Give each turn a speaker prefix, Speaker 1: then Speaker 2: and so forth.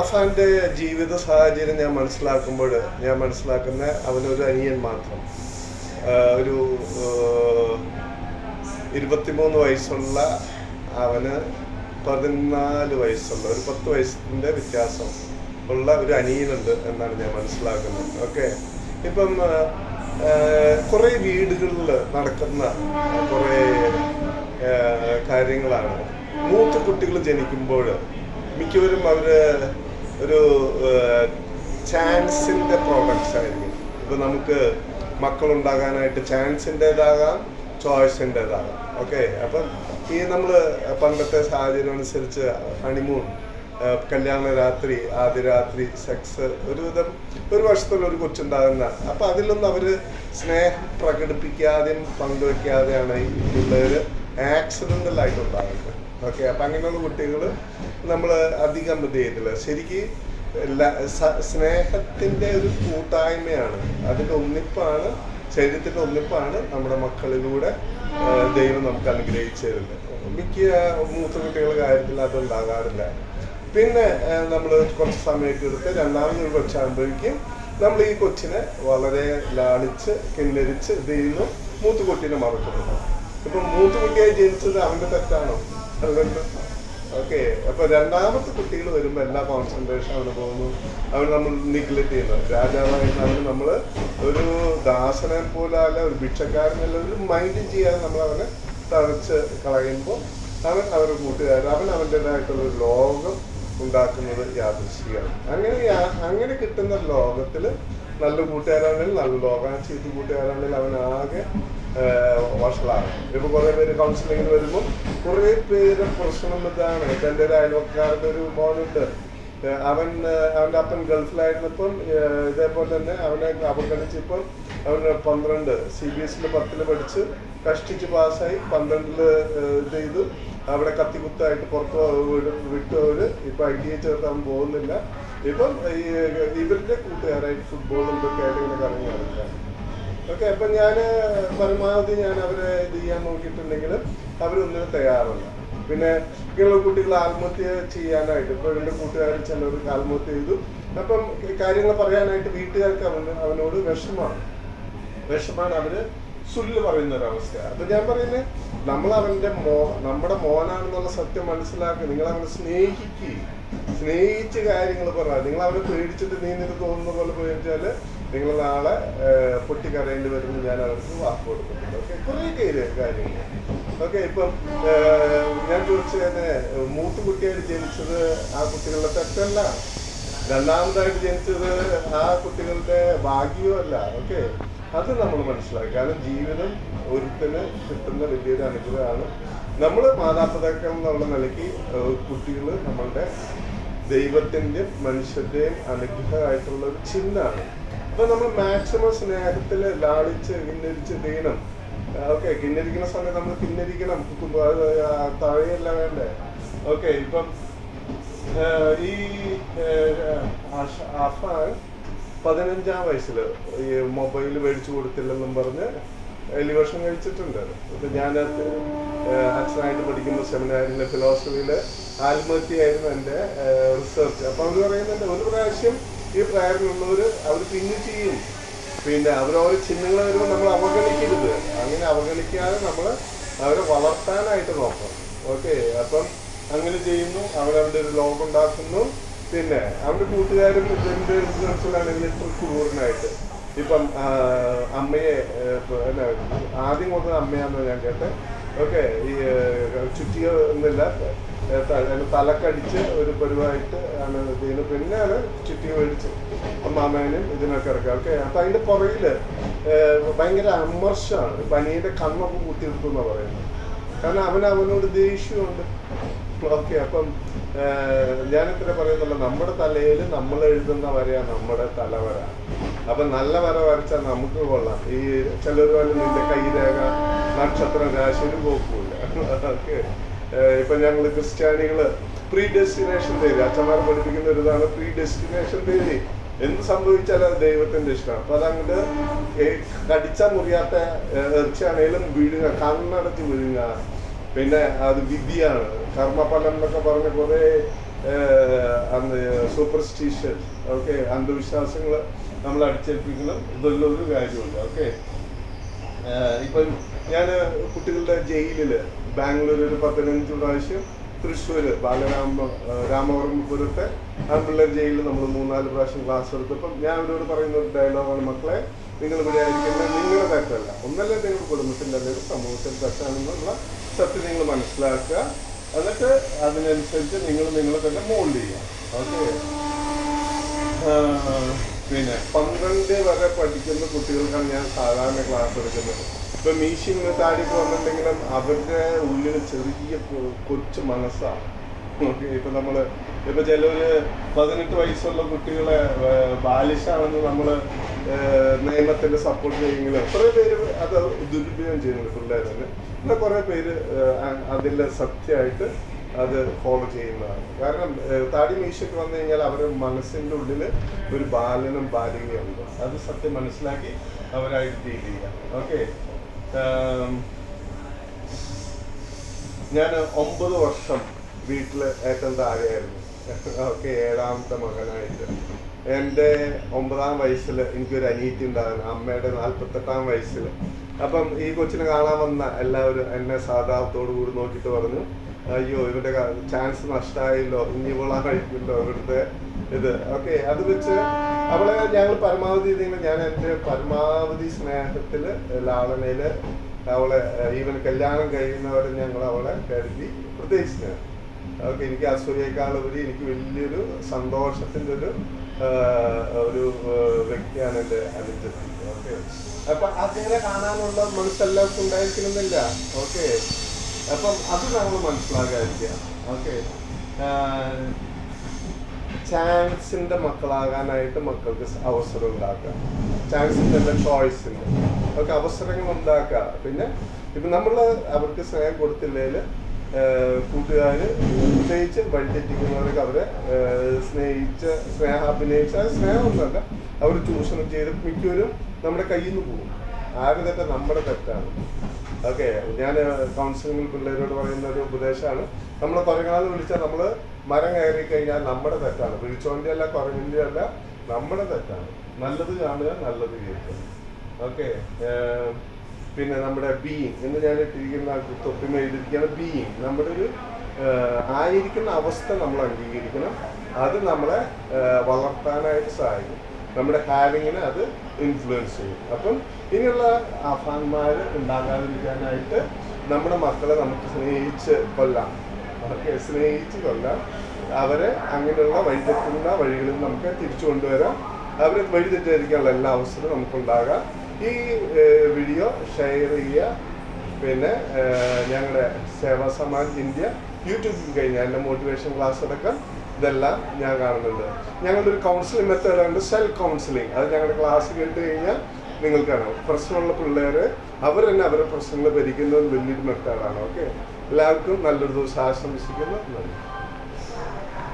Speaker 1: അഫാന്റെ ജീവിത സാഹചര്യം ഞാൻ മനസ്സിലാക്കുമ്പോൾ ഞാൻ മനസ്സിലാക്കുന്ന അവനൊരു അനിയൻ മാത്രം. ഒരു ഇരുപത്തിമൂന്ന് വയസ്സുള്ള അവന് പതിനാല് വയസ്സുള്ള ഒരു പത്ത് വയസ്സിന്റെ വ്യത്യാസം ഉള്ള ഒരു അനിയനുണ്ട് എന്നാണ് ഞാൻ മനസ്സിലാക്കുന്നത്. ഓക്കെ? ഇപ്പം കുറേ വീടുകളിൽ നടക്കുന്ന കുറേ കാര്യങ്ങളാണ്. മൂത്ത കുട്ടികൾ ജനിക്കുമ്പോൾ മിക്കവരും അവർ ഒരു ചാൻസിന്റെ പ്രോഡക്ട്സ് ആയിരിക്കും. ഇപ്പോൾ നമുക്ക് മക്കളുണ്ടാകാനായിട്ട് ചാൻസിന്റെതാകാം ചോയ്സിന്റെതാകാം ഓക്കെ? അപ്പം ഈ നമ്മൾ പണ്ടത്തെ സാഹചര്യം അനുസരിച്ച് ഹണിമൂൺ കല്യാണ രാത്രി ആദ്യ രാത്രി സെക്സ് ഒരുവിധം ഒരു വർഷത്തിൽ ഒരു കൊച്ചുണ്ടാകുന്ന അപ്പം അതിലൊന്നും അവർ സ്നേഹം പ്രകടിപ്പിക്കാതെയും പങ്കുവെക്കാതെയാണ് ഈ പിള്ളേർ ആക്സിഡന്റൽ ആയിട്ടുണ്ടാകുന്നത് ഓക്കെ അപ്പം അങ്ങനെയുള്ള കുട്ടികൾ നമ്മൾ അധികം ഇത് ചെയ്തില്ല ശരിക്ക് എല്ലാ- സ- സ്നേഹത്തിന്റെ ഒരു കൂട്ടായ്മയാണ്. അതിന്റെ ഒന്നിപ്പാണ് ശരീരത്തിന്റെ ഒന്നിപ്പാണ് നമ്മുടെ മക്കളിലൂടെ ദൈവം നമുക്ക് അനുഗ്രഹിച്ചു തരുന്നത്. മിക്ക മൂത്ത കുട്ടികളുടെ കാര്യത്തിൽ അതുണ്ടാകാറില്ല. പിന്നെ നമ്മൾ കുറച്ച് സമയമൊക്കെ എടുത്ത് രണ്ടാമത് ഒരു കൊച്ചാകുമ്പോഴേക്കും നമ്മൾ ഈ കൊച്ചിനെ വളരെ ലാളിച്ച് കിന്നരിച്ച് ഇത് ചെയ്യുന്നു മൂത്തുകുട്ടീനെ മറക്കുന്നു ഇപ്പൊ മൂത്തുകുട്ടിയായി ജനിച്ചത് അവന്റെ തെറ്റാണോ? ഓക്കെ അപ്പൊ രണ്ടാമത്തെ കുട്ടികൾ വരുമ്പോ എല്ലാ കോൺസെൻട്രേഷൻ അവന് പോകുന്നു അവൻ നമ്മൾ നിഗ്ലക്ട് ചെയ്യുന്നു രാജാവായിട്ട് അവന് നമ്മൾ ഒരു ദാസനെ പോലെ അല്ല ഒരു ഭിക്ഷക്കാരനല്ല ഒരു മൈൻഡ് ചെയ്യാതെ നമ്മൾ അവനെ തഴച്ച് കളയുമ്പോൾ അവൻ അവരുടെ കൂട്ടുകാരൻ അവൻ അവന്റെതായിട്ടുള്ള ഒരു ലോകം ഉണ്ടാക്കുന്നത് യാദൃശ്ചികമാണ്. അങ്ങനെ അങ്ങനെ കിട്ടുന്ന ലോകത്തിൽ നല്ല കൂട്ടുകാരാണെങ്കിൽ നല്ല ലോകം ചീത്ത കൂട്ടുകാരാണെങ്കിൽ അവൻ ആകെ വഷളാണ്. ഇപ്പൊ കുറെ പേര് കൗൺസിലിങ്ങിന് വരുമ്പോൾ കുറെ പേര് പ്രശ്നം ഇതാണ്. എന്റെ ഒരു അയൽവക്കാരുടെ ഒരു മോനുണ്ട്. അവൻ അവന്റെ അപ്പൻ ഗൾഫിലായിരുന്നപ്പം ഇതേപോലെ തന്നെ അവനെ അവഗണിച്ചപ്പം അവന് പന്ത്രണ്ട്. സി ബി എസ് പത്തിൽ പഠിച്ച് കഷ്ടിച്ച് പാസ്സായി പന്ത്രണ്ടിൽ ഇത് ചെയ്തു. അവിടെ കത്തിക്കുത്തായിട്ട് പുറത്ത് വിട്ടു അവർ ഇപ്പൊ ഐ ടി ഐ ചേർത്താൻ പോകുന്നില്ല. ഇപ്പം ഈ ഇവരുടെ കൂട്ടുകാരായിട്ട് ഫുട്ബോളും ഇതൊക്കെ ആയിട്ട് ഇങ്ങനെ കറങ്ങി നടക്കുകയാണ് ഓക്കെ അപ്പൊ ഞാൻ പരമാവധി ഞാൻ അവരെ ഇത് ചെയ്യാൻ നോക്കിയിട്ടുണ്ടെങ്കിലും അവരൊന്നിനും തയ്യാറല്ല. പിന്നെ ഇങ്ങനെയുള്ള കുട്ടികൾ ആത്മഹത്യ ചെയ്യാനായിട്ട് ഇപ്പൊ എന്റെ കൂട്ടുകാരിൽ ചിലവർക്ക് ആത്മഹത്യ ചെയ്തു. അപ്പം കാര്യങ്ങൾ പറയാനായിട്ട് വീട്ടുകാർക്ക് അവന് അവനോട് വിഷമാണ് വിഷമാണ് അവർ സുല്ല് പറയുന്ന ഒരവസ്ഥ അത് ഞാൻ പറയുന്നത് നമ്മൾ അവന്റെ മോ നമ്മുടെ മോനാണെന്നുള്ള സത്യം മനസ്സിലാക്കി നിങ്ങൾ അവനെ സ്നേഹിക്കുക സ്നേഹിച്ച് കാര്യങ്ങൾ പറ നിങ്ങൾ അവനെ പേടിച്ചിട്ട് നീ തോന്നുന്ന പോലെ പേടിച്ചാൽ നിങ്ങൾ നാളെ പൊട്ടിക്കരയേണ്ടി വരുമെന്ന് ഞാൻ അവർക്ക് വാക്ക് കൊടുക്കുന്നുണ്ട് ഓക്കെ? കുറേ പേര് കാര്യങ്ങൾ ഓക്കെ? ഇപ്പം ഞാൻ ഞാൻ തന്നെ മൂത്ത് കുട്ടിയായിട്ട് ജനിച്ചത് ആ കുട്ടികളുടെ തെറ്റല്ല. രണ്ടാമതായിട്ട് ജനിച്ചത് ആ കുട്ടികളുടെ ഭാഗ്യമല്ല. ഓക്കെ? അത് നമ്മൾ മനസ്സിലാക്കി കാരണം ജീവിതം ഒരുത്തിന് കിട്ടുന്ന വലിയൊരു അനുഗ്രഹമാണ്. നമ്മൾ മാതാപിതാക്കൾ എന്നുള്ള നിലയ്ക്ക് കുട്ടികൾ നമ്മളുടെ ദൈവത്തിന്റെയും മനുഷ്യരുടെയും അനുഗ്രഹമായിട്ടുള്ള ഒരു ചിഹ്നമാണ്. അപ്പൊ നമ്മൾ മാക്സിമം സ്നേഹത്തിൽ ലാളിച്ച് കിന്നരിച്ച് തീണം ഓക്കെ കിന്നരിക്കുന്ന സമയത്ത് നമ്മൾ കിന്നരിക്കണം. തഴയല്ല വേണ്ടേ? ഓക്കെ ഇപ്പം ഈ അഫാൻ പതിനഞ്ചാം വയസ്സിൽ ഈ മൊബൈൽ മേടിച്ചു കൊടുത്തില്ലെന്നും പറഞ്ഞ് എലിവേഷൻ കഴിച്ചിട്ടുണ്ട്. ഇപ്പൊ ഞാൻ അച്ഛനായിട്ട് പഠിക്കുന്ന സെമിനാരിലെ ഫിലോസഫിയിൽ ആത്മഹത്യയായിരുന്നു എന്റെ റിസർച്ച്. അപ്പൊ അവർ പറയുന്നുണ്ട് ഒരു പ്രാവശ്യം ഈ പ്രായത്തിലുള്ളവർ അവർ പിന്നെ ചെയ്യും. പിന്നെ അവരോരോ ചിഹ്നങ്ങൾ വരുമ്പോൾ നമ്മൾ അവഗണിക്കരുത്. അങ്ങനെ അവഗണിക്കാതെ നമ്മൾ അവരെ വളർത്താനായിട്ട് നോക്കണം. ഓക്കെ? അപ്പം അങ്ങനെ ചെയ്യുന്നു. അവരവരുടെ ഒരു ലോകം ഉണ്ടാക്കുന്നു. പിന്നെ അവന്റെ കൂട്ടുകാരും എന്റെ ഇത്ര ക്രൂരനായിട്ട്. ഇപ്പം അമ്മയെ ആദ്യം കൊടുത്തത് അമ്മയാന്ന് ഞാൻ കേട്ടെ. ഓക്കെ ഈ ഏ, ചുറ്റിയ ഒന്നുമില്ല. ഏ, ത- അതിന് തലക്കടിച്ച് ഒരു പരിവായിട്ട് ആണ് ഇതിന് പിന്നെയാണ് ചുറ്റി മേടിച്ച് അമ്മാമേനും ഇതിനൊക്കെ ഇറക്കുക. ഓക്കെ അപ്പൊ അതിന്റെ പുറകിൽ ഭയങ്കര അമർഷമാണ് പനീന്റെ കണ്ണൊക്കെ കൂട്ടിയെടുത്തു എന്നാ പറയുന്നത്. കാരണം അവൻ അവനോട് ദേഷ്യമുണ്ട് ഓക്കെ അപ്പം ഞാൻ ഇത്ര പറയുന്നുള്ളൂ നമ്മുടെ തലയിൽ നമ്മൾ എഴുതുന്ന വരയാണ് നമ്മുടെ തലവര അപ്പൊ നല്ല വര വരച്ചാൽ നമുക്ക് കൊള്ളാം. ഈ ചിലർ പോലെ നിന്റെ കൈരേഖ നക്ഷത്രം രാശി ഒരു പോക്കൂല. ഓക്കെ. ഇപ്പൊ ഞങ്ങൾ ക്രിസ്ത്യാനികൾ പ്രീ ഡെസ്റ്റിനേഷൻ തേരി അച്ഛന്മാർ പഠിപ്പിക്കുന്ന ഒരു ഇതാണ് പ്രീ ഡെസ്റ്റിനേഷൻ തേരി എന്ത് സംഭവിച്ചാലും അത് ദൈവത്തിന്റെ ഇഷ്ടമാണ്. അപ്പൊ അതങ്ങോട്ട് കടിച്ചാൽ മുറിയാത്ത ഇറച്ചിയാണേലും വീഴുക കണ്ണടച്ച് വീഴുക പിന്നെ അത് വിധിയാണ്. കർമ്മഫലം എന്നൊക്കെ പറഞ്ഞ കുറെ സൂപ്പർസ്റ്റിഷ്യൻ ഓക്കെ അന്ധവിശ്വാസങ്ങൾ നമ്മൾ അടിച്ചേൽപ്പിക്കണം. ഇതുള്ളൊരു കാര്യമുണ്ട് ഓക്കെ ഇപ്പം ഞാൻ കുട്ടികളുടെ ജയിലിൽ ബാംഗ്ലൂർ ഒരു പതിനഞ്ച് പ്രാവശ്യം തൃശ്ശൂർ ബാലരാമ രാമവർമ്മപുരത്തെ രാമവർമ്മപുരത്തെ പിള്ളേർ ജയിലിൽ നമ്മൾ മൂന്നാൽ പ്രാവശ്യം ക്ലാസ് എടുത്തപ്പം ഞാൻ അവരോട് പറയുന്ന ഒരു ഡയലോഗാണ് മക്കളെ നിങ്ങൾ ഇവിടെ ആയിരിക്കുന്നത് നിങ്ങളുടെ തെറ്റല്ല. ഒന്നല്ലേ നിങ്ങളുടെ കുടുംബത്തിന്റെ അല്ലെങ്കിൽ സമൂഹത്തിന്റെ തെറ്റാണെന്നുള്ള സത്യം നിങ്ങൾ മനസ്സിലാക്കുക. എന്നിട്ട് അതിനനുസരിച്ച് നിങ്ങൾ നിങ്ങളെ തന്നെ മോൾഡ് ചെയ്യുക. ഓക്കെ പിന്നെ പന്ത്രണ്ട് വരെ പഠിക്കുന്ന കുട്ടികൾക്കാണ് ഞാൻ സാധാരണ ക്ലാസ് എടുക്കുന്നത്. ഇപ്പൊ മീശിൻ താഴേക്ക് വന്നിട്ടുണ്ടെങ്കിലും അവരുടെ ഉള്ളിൽ ചെറിയ കൊച്ചു മനസ്സാണ്. ഓക്കെ ഇപ്പൊ നമ്മൾ ഇപ്പൊ ചിലവര് പതിനെട്ട് വയസ്സുള്ള കുട്ടികളെ ബാലിഷാണെന്ന് നമ്മൾ നിയമത്തിന്റെ സപ്പോർട്ട് ചെയ്യുമെങ്കിലും കുറെ പേര് അത് ദുരുപയോഗം ചെയ്യുന്നുണ്ട് പിള്ളേർ തന്നെ എന്നാൽ കുറെ പേര് ഏർ, അ- അതിന്റെ സത്യമായിട്ട് അത് ഫോളോ ചെയ്യുന്നതാണ്. കാരണം താടി മീശയ്ക്ക് വന്നു കഴിഞ്ഞാൽ അവരുടെ മനസ്സിന്റെ ഉള്ളിൽ ഒരു ബാലനും ബാലികയുണ്ട് അത് സത്യം മനസ്സിലാക്കി അവരായിട്ട് ഡീൽ ചെയ്യാം ഓക്കെ ഞാൻ ഒമ്പത് വർഷം വീട്ടിൽ ഏറ്റവും താഴെയായിരുന്നു. ഓക്കെ ഏഴാമത്തെ മകനായിട്ട്. എന്റെ ഒമ്പതാം വയസ്സിൽ എനിക്കൊരു അനീതി ഉണ്ടായിരുന്നു. അമ്മയുടെ നാൽപ്പത്തെട്ടാം വയസ്സിൽ. അപ്പം ഈ കൊച്ചിനെ കാണാൻ വന്ന എല്ലാവരും എന്നെ സാധാരണത്തോടു കൂടി നോക്കിയിട്ട് പറഞ്ഞു അയ്യോ ഇവരുടെ ചാൻസ് നഷ്ടമായല്ലോ ഇനി ഇവളായിരിക്കുമല്ലോ ഇവിടുത്തെ ഇത്. ഓക്കെ അത് വെച്ച് അവളെ ഞങ്ങൾ പരമാവധി ഇതിങ്ങനെ ഞാൻ എന്റെ പരമാവധി സ്നേഹത്തിൽ ലാളനയിൽ അവളെ ഈവൻ കല്യാണം കഴിയുന്നവരെ ഞങ്ങൾ അവളെ കരുതി പ്രത്യേകിച്ച് ഓക്കെ എനിക്ക് അസൂയേക്കാളുപരി എനിക്ക് വലിയൊരു സന്തോഷത്തിന്റെ ഒരു ഒരു വ്യക്തിയാണ് എന്റെ അനുജത്തി ഓക്കെ. അപ്പൊ അതിനെ കാണാനുള്ള മനസ്സെല്ലാവർക്കും ഉണ്ടായിരിക്കണമെന്നില്ല. ഓക്കെ. അപ്പം അത് നമ്മൾ മനസ്സിലാകാതിരിക്കുക. ഓക്കെ. ചാൻസിന്റെ മക്കളാകാനായിട്ട് മക്കൾക്ക് അവസരം ഉണ്ടാക്കുക. ചാൻസിന്റെ അല്ല ചോയ്സിന്റെ ഓക്കെ അവസരങ്ങൾ ഉണ്ടാക്കുക. പിന്നെ ഇപ്പൊ നമ്മൾ അവർക്ക് സ്നേഹം കൊടുത്തില്ലെങ്കിൽ കൂട്ടുകാര് സ്നേഹിച്ച് വഴിതെറ്റിക്കുന്നവർക്ക് അവരെ സ്നേഹിച്ച സ്നേഹം അഭിനയിച്ച സ്നേഹമൊന്നുമല്ല. അവർ ചൂഷണം ചെയ്ത് മിക്കവരും നമ്മുടെ കയ്യിൽ നിന്ന് പോകും. ആരുടെ തെറ്റ? നമ്മുടെ തെറ്റാണ്. ഓക്കെ ഞാൻ കൗൺസിലിംഗിൽ പിള്ളേരോട് പറയുന്ന ഒരു ഉപദേശമാണ്. നമ്മൾ കുറങ്ങാന്ന് വിളിച്ചാൽ നമ്മൾ മരം കയറി കഴിഞ്ഞാൽ നമ്മുടെ തെറ്റാണ്. വിളിച്ചോന്റെ അല്ല കുറവിന്റെ അല്ല നമ്മുടെ തെറ്റാണ്. നല്ലത് കാണുക നല്ലത് കേൾക്കുക. ഓക്കെ പിന്നെ നമ്മുടെ ബീയിങ് എന്ന് ഞാൻ ഇട്ടിരിക്കുന്ന തൊപ്പിമ എഴുതിയിരിക്കുന്ന ബീയിങ് നമ്മുടെ ഒരു ആയിരിക്കുന്ന അവസ്ഥ നമ്മൾ അംഗീകരിക്കണം. അത് നമ്മളെ വളർത്താനായിട്ട് സഹായിക്കും. നമ്മുടെ ഹാവിങ്ങിനെ അത് ഇൻഫ്ലുവൻസ് ചെയ്യും. അപ്പം ഇനിയുള്ള അഫാന്മാർ ഉണ്ടാകാതിരിക്കാനായിട്ട് നമ്മുടെ മക്കളെ നമുക്ക് സ്നേഹിച്ച് കൊല്ലാം. അവർക്ക് സ്നേഹിച്ച് കൊല്ലാം. അവരെ അങ്ങനെയുള്ള വഴിതെറ്റുന്ന വഴികളിൽ നമുക്ക് തിരിച്ചു കൊണ്ടുവരാം. അവരെ വഴിതെറ്റായിരിക്കാനുള്ള എല്ലാ അവസരവും നമുക്കുണ്ടാകാം. ഈ വീഡിയോ ഷെയർ ചെയ്യുക. പിന്നെ ഞങ്ങളുടെ സേവാ സമാൻ ഇന്ത്യ യൂട്യൂബിൽ കഴിഞ്ഞാൽ എന്റെ മോട്ടിവേഷൻ ക്ലാസ് അടക്കം ഇതെല്ലാം ഞാൻ കാണുന്നുണ്ട്. ഞങ്ങളുടെ ഒരു കൗൺസിലിംഗ് മെത്തേഡുണ്ട് സെൽഫ് കൗൺസിലിംഗ് അത് ഞങ്ങളുടെ ക്ലാസ് കേട്ട് കഴിഞ്ഞാൽ നിങ്ങൾക്കറിയാം പ്രശ്നമുള്ള പിള്ളേർ അവർ തന്നെ അവരുടെ പ്രശ്നങ്ങൾ ഭരിക്കുന്ന ഒരു വലിയൊരു മെത്തേഡാണ് ഓക്കെ? എല്ലാവർക്കും നല്ലൊരു ദിവസം ആശംസിക്കുന്നു. നന്ദി.